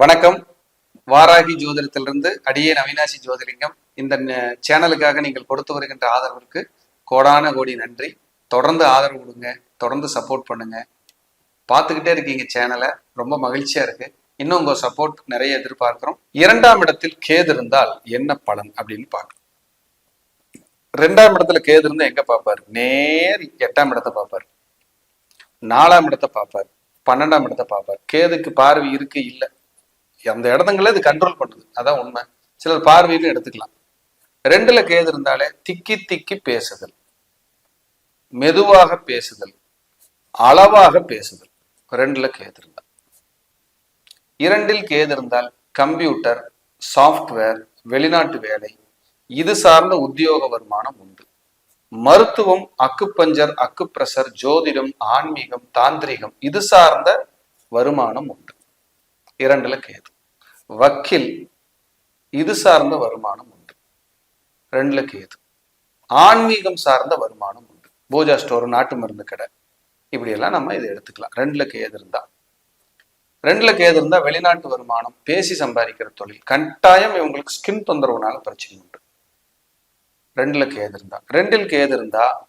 வணக்கம். வாராகி ஜோதிடத்திலிருந்து அடியேன் அவினாசி ஜோதிலிங்கம். இந்த சேனலுக்காக நீங்கள் கொடுத்து வருகின்ற ஆதரவிற்கு கோடான கோடி நன்றி. தொடர்ந்து ஆதரவு கொடுங்க. தொடர்ந்து சப்போர்ட் பண்ணுங்க. பார்த்துக்கிட்டே இருக்கீங்க சேனலை. ரொம்ப மகிழ்ச்சியா இருக்கு. இன்னும் உங்க சப்போர்ட் நிறைய எதிர்பார்க்கிறோம். இரண்டாம் இடத்தில் கேது இருந்தால் என்ன பலன் அப்படின்னு பார்க்கணும் ரெண்டாம் இடத்துல கேது இருந்தா எங்க பார்ப்பாரு? நேர் எட்டாம் இடத்தை பார்ப்பாரு. நாலாம் இடத்தை பார்ப்பாரு. பன்னெண்டாம் இடத்தை பார்ப்பாரு. கேதுக்கு பார்வை இருக்கு இல்ல. அந்த இடத்துங்கள இது கண்ட்ரோல் பண்ணுது அதான் உண்மை. சிலர் பார்வைன்னு எடுத்துக்கலாம். ரெண்டுல கேது இருந்தாலே திக்கி திக்கி பேசுதல். மெதுவாக பேசுதல். அளவாக பேசுதல். ரெண்டுல கேது இருந்தால். இரண்டில் கேது இருந்தால் கம்ப்யூட்டர் சாஃப்ட்வேர் வெளிநாட்டு வேலை இது சார்ந்த உத்தியோக வருமானம் உண்டு. மருத்துவம் அக்குப்பஞ்சர் அக்குப்பிரசர் ஜோதிடம் ஆன்மீகம் தாந்திரிகம் இது சார்ந்த வருமானம் உண்டு. இரண்டுல கேது. வக்கீல் இது சார்ந்த வருமானம் உண்டு. ரெண்டுல கேது. ஆன்மீகம் சார்ந்த வருமானம் உண்டு. பூஜா ஸ்டோர் நாட்டு மருந்து கடை. இப்படியெல்லாம் நம்ம இதை எடுத்துக்கலாம். ரெண்டுல கேது இருந்தா. ரெண்டுல கேது இருந்தா வெளிநாட்டு வருமானம் பேசி சம்பாதிக்கிற தொழில். கட்டாயம் இவங்களுக்கு ஸ்கின் தொந்தரவுனால பிரச்சனை உண்டு. ரெண்டுல கேது இருந்தா. ரெண்டில் கேது இருந்தா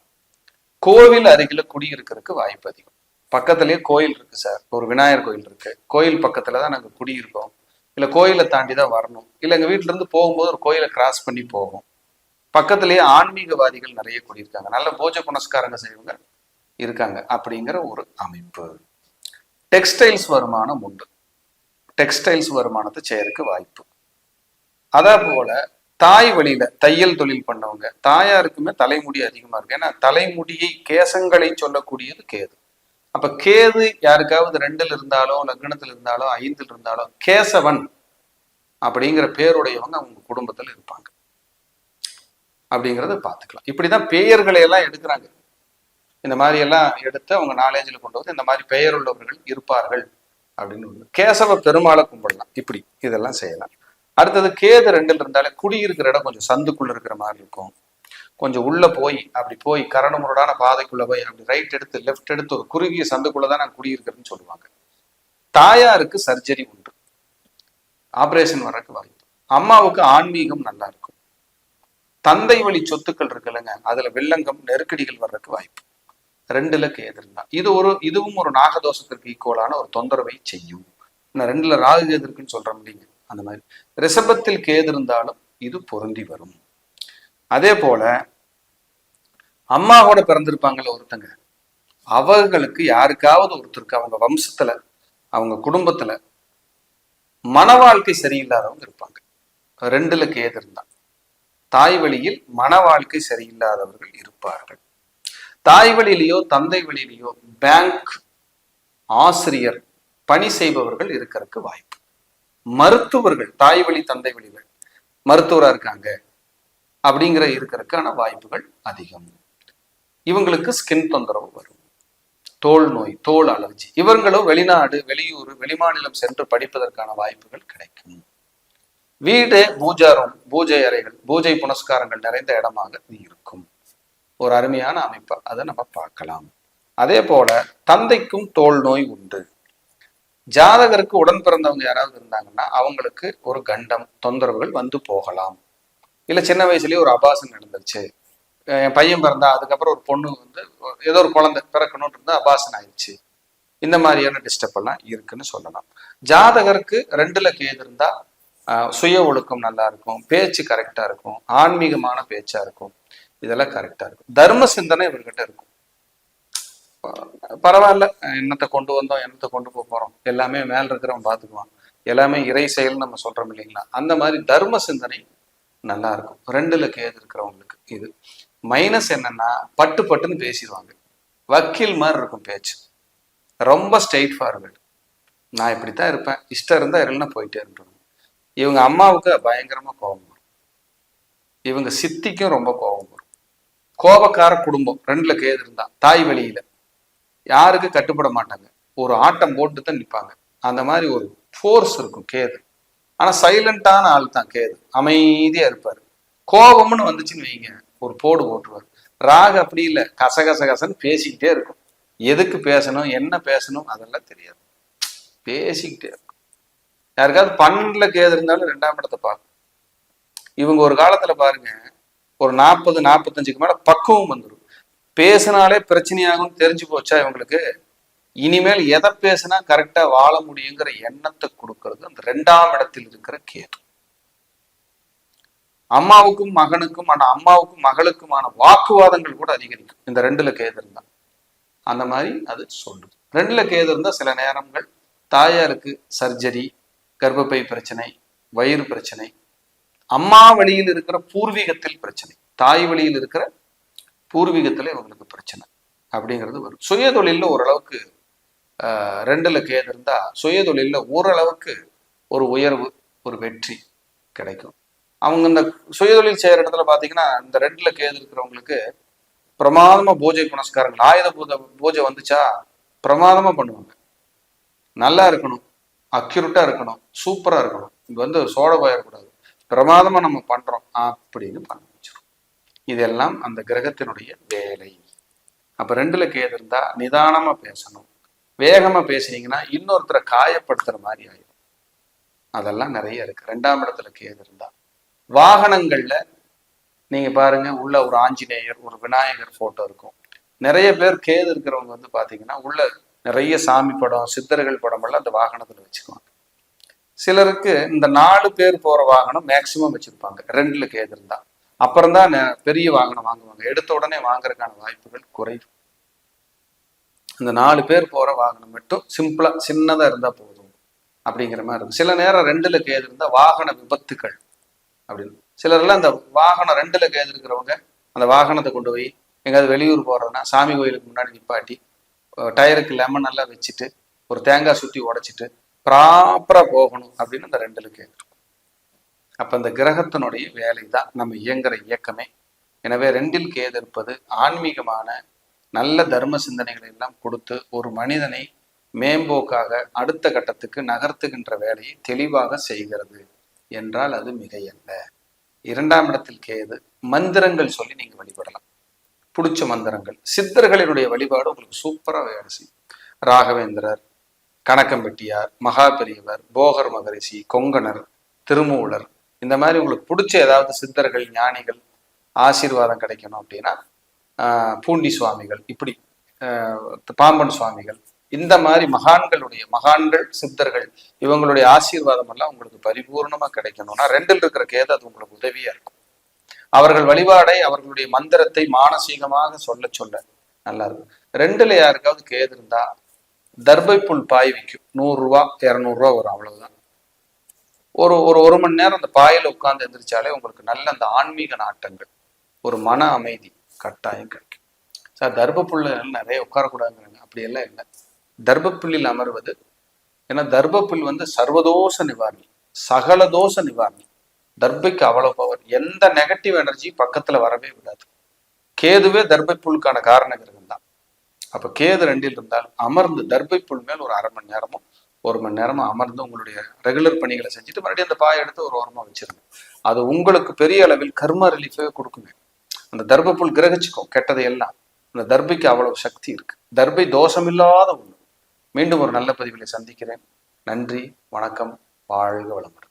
கோவில் அருகில குடியிருக்கிறதுக்கு வாய்ப்பு அதிகம். பக்கத்துலயே கோயில் இருக்கு சார். ஒரு விநாயகர் கோயில் இருக்கு. கோயில் பக்கத்துல தான் நாங்கள் குடியிருக்கோம். இல்லை கோயிலை தாண்டி தான் வரணும். இல்லை எங்க வீட்டுல இருந்து போகும்போது ஒரு கோயிலை கிராஸ் பண்ணி போகும் பக்கத்துலேயே ஆன்மீகவாதிகள் நிறைய குடியிருக்காங்க. நல்ல பூஜை புனஸ்காரங்க செய்வங்க இருக்காங்க அப்படிங்கிற ஒரு அமைப்பு. டெக்ஸ்டைல்ஸ் வருமானம் உண்டு. டெக்ஸ்டைல்ஸ் வருமானத்தை செய்யறதுக்கு வாய்ப்பு. அதே போல தாய் வழியில தையல் தொழில் பண்ணவங்க தாயாருக்குமே தலைமுடி அதிகமா இருக்கு. ஏன்னா தலைமுடியை கேசங்களை சொல்லக்கூடியது கேது. அப்ப கேது யாருக்காவது ரெண்டுல இருந்தாலோ லக்னத்துல இருந்தாலோ ஐந்தில் இருந்தாலோ கேசவன் அப்படிங்கிற பேருடையவங்க அவங்க குடும்பத்துல இருப்பாங்க. அப்படிங்கிறத பார்த்துக்கலாம். இப்படிதான் பெயர்களை எல்லாம் எடுக்கிறாங்க. இந்த மாதிரி எல்லாம் எடுத்து அவங்க நாலேஜில் கொண்டு வந்து இந்த மாதிரி பெயர் உள்ளவர்கள் இருப்பார்கள் அப்படின்னு ஒன்று கேசவ பெருமாளை கும்பிடலாம். இப்படி இதெல்லாம் செய்யலாம். அடுத்தது கேது ரெண்டில் இருந்தாலே குடியிருக்கிற இடம் கொஞ்சம் சந்துக்குள்ள இருக்கிற மாதிரி இருக்கும். கொஞ்சம் உள்ளே போய் அப்படி போய் கரணமுரடான பாதைக்குள்ளே போய் அப்படி ரைட் எடுத்து லெஃப்ட் எடுத்து ஒரு குறுகிய சந்துக்குள்ளே தான் நான் குடியிருக்கிறேன்னு சொல்லுவாங்க. தாயாருக்கு சர்ஜரி உண்டு. ஆப்ரேஷன் வரக்கு வாய்ப்பு. அம்மாவுக்கு ஆன்மீகம் நல்லா இருக்கும். தந்தை வழி சொத்துக்கள் இருக்குல்லங்க அதில் வெள்ளங்கம் நெருக்கடிகள் வர்றதுக்கு வாய்ப்பு. ரெண்டுல கேது இது ஒரு இதுவும் ஒரு நாகதோஷத்திற்கு ஈக்குவலான ஒரு தொந்தரவை செய்யும். நான் ரெண்டுல ராகு கேது இருக்குன்னு சொல்றோம் இல்லைங்க அந்த மாதிரி. ரிஷபத்தில் கேது இருந்தாலும் இது பொருந்தி வரும். அதே போல அம்மாவோட பிறந்திருப்பாங்கல்ல ஒருத்தங்க. அவர்களுக்கு யாருக்காவது ஒருத்தருக்கு அவங்க வம்சத்துல அவங்க குடும்பத்துல மன வாழ்க்கை சரியில்லாதவங்க இருப்பாங்க. ரெண்டுல கேது இருந்தா தாய் வழியில் மன வாழ்க்கை சரியில்லாதவர்கள் இருப்பார்கள். தாய் வழியிலேயோ தந்தை வழியிலேயோ பேங்க் ஆசிரியர் பணி செய்பவர்கள் இருக்கிறதுக்கு வாய்ப்பு. மருத்துவர்கள் தாய் வழி தந்தை வழிகள். மருத்துவரா இருக்காங்க. அப்படிங்கிற இருக்கிறதுக்கான வாய்ப்புகள் அதிகம். இவங்களுக்கு ஸ்கின் தொந்தரவு வரும். தோல் நோய் தோல் அலர்ஜி இவர்களும் வெளிநாடு வெளியூர் வெளிமாநிலம் சென்று படிப்பதற்கான வாய்ப்புகள் கிடைக்கும். வீடு பூஜாரம் பூஜை அறைகள் பூஜை புனஸ்காரங்கள் நிறைந்த இடமாக இருக்கும். ஒரு அருமையான அமைப்பை. அதை நம்ம பார்க்கலாம். அதே போல தந்தைக்கும் தோல் நோய் உண்டு. ஜாதகருக்கு உடன் பிறந்தவங்க யாராவது இருந்தாங்கன்னா அவங்களுக்கு ஒரு கண்டம் தொந்தரவுகள் வந்து போகலாம். இல்ல சின்ன வயசுலயே ஒரு அபாசம் நடந்துருச்சு. என் பையன் பிறந்தா அதுக்கப்புறம் ஒரு பொண்ணு வந்து ஏதோ ஒரு குழந்தை பிறக்கணும்னு இருந்தால் அபாசன் ஆயிடுச்சு. இந்த மாதிரியான டிஸ்டர்ப் எல்லாம் இருக்குன்னு சொல்லலாம். ஜாதகருக்கு ரெண்டுல கேது இருந்தா ஆஹ் சுய ஒழுக்கம் நல்லா இருக்கும் பேச்சு கரெக்டா இருக்கும் ஆன்மீகமான பேச்சா இருக்கும் இதெல்லாம் கரெக்டா இருக்கும். தர்ம சிந்தனை இவர்கிட்ட இருக்கும். பரவாயில்ல என்னத்தை கொண்டு வந்தோம் என்னத்தை கொண்டு போக போறோம் எல்லாமே மேல இருக்கிறவன் பார்த்துக்குவான் எல்லாமே இறை செயல் நம்ம சொல்றோம் இல்லைங்களா? அந்த மாதிரி தர்ம சிந்தனை நல்லா இருக்கும் ரெண்டுல கேது இருக்கிறவங்களுக்கு இது. மைனஸ் என்னன்னா பட்டு பட்டுன்னு பேசிடுவாங்க. வக்கீல் மாதிரி இருக்கும் பேச்சு. ரொம்ப ஸ்ட்ரெயிட் ஃபார்வர்டு நான் இப்படித்தான் இருப்பேன். இஷ்டம் இருந்தால் இல்லைன்னா போயிட்டே இருந்துருவேன். இவங்க அம்மாவுக்கு பயங்கரமா கோபம் வரும். இவங்க சித்திக்கும் ரொம்ப கோபம் வரும். கோபக்கார குடும்பம். ரெண்டுல கேது இருந்தா. தாய் வழியில. யாருக்கு கட்டுப்பட மாட்டாங்க. ஒரு ஆட்டம் போட்டு தான் நிற்பாங்க அந்த மாதிரி ஒரு ஃபோர்ஸ் இருக்கும் கேது ஆனா சைலண்டான ஆள் தான் கேது. அமைதியா இருப்பாரு. கோபம்னு வந்துச்சுன்னு வைங்க. ஒரு போடு போட்டுருவார் ராகு அப்படி இல்லை. கசகச கசன்னு பேசிக்கிட்டே இருக்கும். எதுக்கு பேசணும்? என்ன பேசணும்? அதெல்லாம் தெரியாது. பேசிக்கிட்டே இருக்கும். யாருக்காவது பன்னெண்டுல கேது இருந்தாலும் ரெண்டாம் இடத்தை பார்க்கும். இவங்க ஒரு காலத்துல பாருங்க ஒரு நாற்பது நாற்பத்தஞ்சுக்கு மேல பக்குவம் வந்துடும் பேசினாலே பிரச்சனையாகும் தெரிஞ்சு போச்சா இவங்களுக்கு? இனிமேல் எதை பேசினா கரெக்டா வாழ முடியுங்கிற எண்ணத்தை கொடுக்கறது அந்த ரெண்டாம் இடத்தில் இருக்கிற கேது. அம்மாவுக்கும் மகனுக்கும் ஆனா அம்மாவுக்கும் மகளுக்குமான வாக்குவாதங்கள் கூட அதிகரிக்கும். இந்த ரெண்டுல கேது இருந்தா. அந்த மாதிரி அது சொல்லுது ரெண்டுல கேது இருந்தா சில நேரங்கள் தாயாருக்கு சர்ஜரி கர்ப்பப்பை பிரச்சனை வயிறு பிரச்சனை அம்மா வழியில் இருக்கிற பூர்வீகத்தில் பிரச்சனை தாய் வழியில் இருக்கிற பூர்வீகத்துல இவங்களுக்கு பிரச்சனை அப்படிங்கிறது வரும். சுய தொழிலில் ஓரளவுக்கு ரெண்டில் கேது இருந்தால் சுயதொழில்ல ஓரளவுக்கு ஒரு உயர்வு ஒரு வெற்றி கிடைக்கும். அவங்க இந்த சுயதொழில் செய்கிற இடத்துல பார்த்தீங்கன்னா இந்த ரெண்டுல கேது இருக்கிறவங்களுக்கு பிரமாதமா பூஜை புனஸ்காரங்கள் ஆயுத பூஜை பூஜை வந்துச்சா பிரமாதமா பண்ணுவாங்க. நல்லா இருக்கணும் அக்யூரட்டா இருக்கணும் சூப்பரா இருக்கணும். இங்கே வந்து சோட போயிடக்கூடாது பிரமாதமா நம்ம பண்றோம் அப்படின்னு பண்ண வச்சிரும் இதெல்லாம் அந்த கிரகத்தினுடைய வேலை. அப்போ ரெண்டில் கேது இருந்தால் நிதானமாக பேசணும். வேகமா பேசுனீங்கன்னா இன்னொருத்தரை காயப்படுத்துற மாதிரி ஆயிடும் அதெல்லாம் நிறைய இருக்கு. ரெண்டாம் இடத்துல கேது இருந்தா. வாகனங்கள்ல நீங்க பாருங்க உள்ள ஒரு ஆஞ்சநேயர் ஒரு விநாயகர் போட்டோ இருக்கும். நிறைய பேர் கேது இருக்கிறவங்க வந்து பாத்தீங்கன்னா உள்ள நிறைய சாமி படம் சித்தர்கள் படம் எல்லாம் அந்த வாகனத்துல வச்சுக்குவாங்க. சிலருக்கு இந்த நாலு பேர் போற வாகனம் மேக்சிமம் வச்சிருப்பாங்க. ரெண்டுல கேது இருந்தா. அப்புறம் தான் பெரிய வாகனம் வாங்குவாங்க. எடுத்த உடனே வாங்குறதுக்கான வாய்ப்புகள் குறைவு இந்த நாலு பேர் போகிற வாகனம் மட்டும் சிம்பிளா சின்னதாக இருந்தால் போதும் அப்படிங்கிற மாதிரி இருக்கும். சில நேரம் ரெண்டில் கேது இருந்தால் வாகன விபத்துக்கள் அப்படின்னு. சிலர்லாம் அந்த வாகனம் ரெண்டில் கேது இருக்கிறவங்க அந்த வாகனத்தை கொண்டு போய் எங்கேயாவது வெளியூர் போகிறோன்னா சாமி கோயிலுக்கு முன்னாடி நிப்பாட்டி டயருக்கு லெமன் எல்லாம் வச்சுட்டு ஒரு தேங்காய் சுற்றி உடைச்சிட்டு ப்ராப்பராக போகணும் அப்படின்னு அந்த ரெண்டில் கேது அப்போ அந்த கிரகத்தினுடைய வேலை தான் நம்ம இயங்குற இயக்கமே. எனவே ரெண்டில் கேது இருப்பது ஆன்மீகமான நல்ல தர்ம சிந்தனைகளை எல்லாம் கொடுத்து ஒரு மனிதனை மேம்போக்காக அடுத்த கட்டத்துக்கு நகர்த்துகின்ற வேலையை தெளிவாக செய்கிறது என்றால் அது மிகையல்ல. இரண்டாம் இடத்தில் கேது மந்திரங்கள் சொல்லி நீங்க வழிபடலாம். பிடிச்ச மந்திரங்கள். சித்தர்களினுடைய வழிபாடு உங்களுக்கு சூப்பரா வேலை செய்யும். ராகவேந்திரர் கணக்கம்பெட்டியார் மகா பெரியவர் போகர் மகரிஷி கொங்கணர் திருமூலர் இந்த மாதிரி உங்களுக்கு பிடிச்ச ஏதாவது சித்தர்கள் ஞானிகள் ஆசீர்வாதம் கிடைக்கணும் அப்படின்னா பூண்டி சுவாமிகள் இப்படி ஆஹ் பாம்பன் சுவாமிகள் இந்த மாதிரி மகான்களுடைய மகான்கள் சித்தர்கள் இவங்களுடைய ஆசீர்வாதம் எல்லாம் உங்களுக்கு பரிபூர்ணமா கிடைக்கணும்னா ரெண்டில் இருக்கிற கேது அது உங்களுக்கு உதவியா இருக்கும். அவர்கள் வழிபாடை அவர்களுடைய மந்திரத்தை மானசீகமாக சொல்ல சொல்ல நல்லா இருக்கும். ரெண்டுல யாருக்காவது கேது இருந்தா தர்பை புல் பாய் விற்கும் நூறு ரூபா இருநூறு ரூபா வரும் அவ்வளவுதான். ஒரு ஒரு ஒரு மணி நேரம் அந்த பாயில உட்கார்ந்து எந்திரிச்சாலே உங்களுக்கு நல்ல அந்த ஆன்மீக நாட்டங்கள் ஒரு மன அமைதி. கட்டாயம் கிடைக்கும். சார் தர்பப்புல்ல நிறைய உட்காரக்கூடாதுங்கிறாங்க. அப்படியெல்லாம் இல்லை. தர்பப்புல்லில் அமர்வது ஏன்னா தர்பப்புல் வந்து சர்வதோஷ நிவாரணி சகல தோஷ நிவாரணி. தர்பைக்கு அவ்வளவு பவர் எந்த நெகட்டிவ் எனர்ஜி பக்கத்துல வரவே விடாது. கேதுவே தர்பை புல்லுக்கான காரண கிரகம் தான். அப்ப கேது ரெண்டில் இருந்தால் அமர்ந்து தர்பை புல் மேல் ஒரு அரை மணி நேரமோ ஒரு மணி நேரமா அமர்ந்து உங்களுடைய ரெகுலர் பணிகளை செஞ்சுட்டு மறுபடியும் அந்த பாயை எடுத்து ஒரு ஓரமா வச்சிருங்க. அது உங்களுக்கு பெரிய அளவில் கர்ம ரிலீஃபே கொடுக்குங்க அந்த தர்பப்புல் கிரகிச்சுக்கும் கெட்டதை எல்லாம். அந்த தர்பைக்கு அவ்வளவு சக்தி இருக்கு. தர்பை தோஷமில்லாத ஒண்ணு. மீண்டும் ஒரு நல்ல பதிவுகளை சந்திக்கிறேன். நன்றி வணக்கம் வாழ்க வளமுடன்.